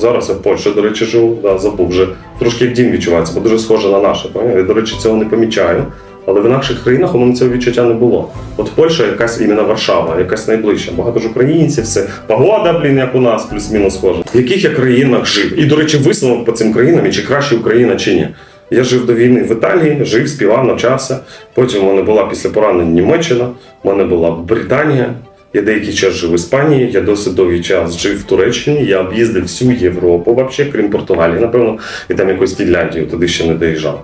Зараз я в Польщі, до речі, живу, да, забув вже трошки як дім відчувається, бо дуже схоже на наше. Я, до речі, цього не помічаю. Але в інакших країнах у мене цього відчуття не було. От Польща якась іменно Варшава, якась найближча. Багато ж українців, все погода, блін, як у нас, плюс-мінус схоже. В яких я країнах жив? І, до речі, висновок по цим країнам, чи краще Україна, чи ні. Я жив до війни в Італії, жив, співав, навчався. Потім у мене була після поранень Німеччина, у мене була Британія. Я деякий час жив в Іспанії, я досить довгий час жив в Туреччині, я об'їздив всю Європу, вообще, крім Португалії, напевно, і там якусь Фінляндію, туди ще не доїжджав.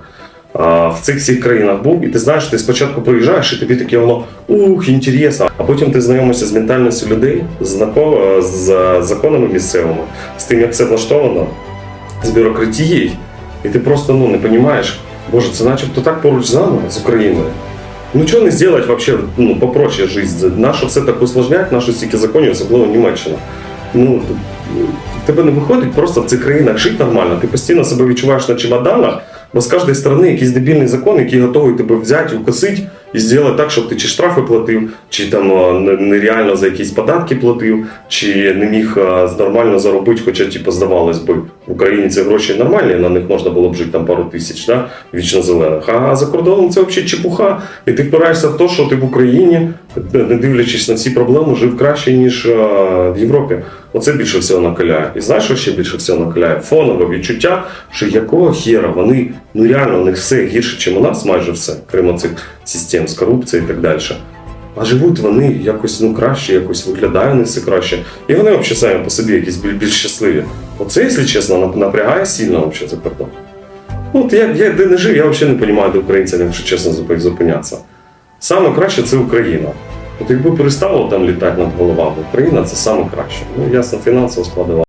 А, в цих всіх країнах був, і ти знаєш, ти спочатку приїжджаєш, і тобі таке воно ух, інтересно. А потім ти знайомишся з ментальністю людей, з, знако- з е, законами місцевими, з тим, як все влаштовано, з бюрократією, і ти просто ну, не розумієш, боже, це начебто так поруч з нами, з Україною. Ну чого не зробити вообще ну, попроще життя? Нащо все так усложнять, нащо стільки законів, особливо Німеччина. Ну, в тебе не виходить просто в цих країнах жити нормально. Ти постійно себе відчуваєш на чемоданах, бо з кожної сторони якийсь дебільний закон, який готовий тебе взяти, укосити і зробити так, щоб ти чи штрафи платив, чи там нереально за якісь податки платив, чи не міг нормально заробити, хоча типу, здавалось би, Україні ці гроші нормальні, на них можна було б жити там пару тисяч, да? вічно зелених. А за кордоном це взагалі чепуха. І ти впираєшся в те, що ти в Україні, не дивлячись на ці проблеми, жив краще, ніж в Європі. Оце більше всього накаляє. І знаєш, що ще більше всього накаляє? Фонове відчуття, що якого хера вони, ну реально, у них все гірше, ніж у нас, майже все, крім цих систем з корупцією і так далі. А живуть вони якось ну краще, якось виглядає не все краще. І вони взагалі самі по собі якісь більш, більш щасливі. Оце, якщо чесно, напрягає сильно взагалі за кордон. Ну, я, я де не жив, я взагалі не розумію, де українцям, якщо чесно, зупинятися. Саме краще це Україна. От якби перестало там літати над головами, Україна це саме краще. Ну, ясно, фінансово складова.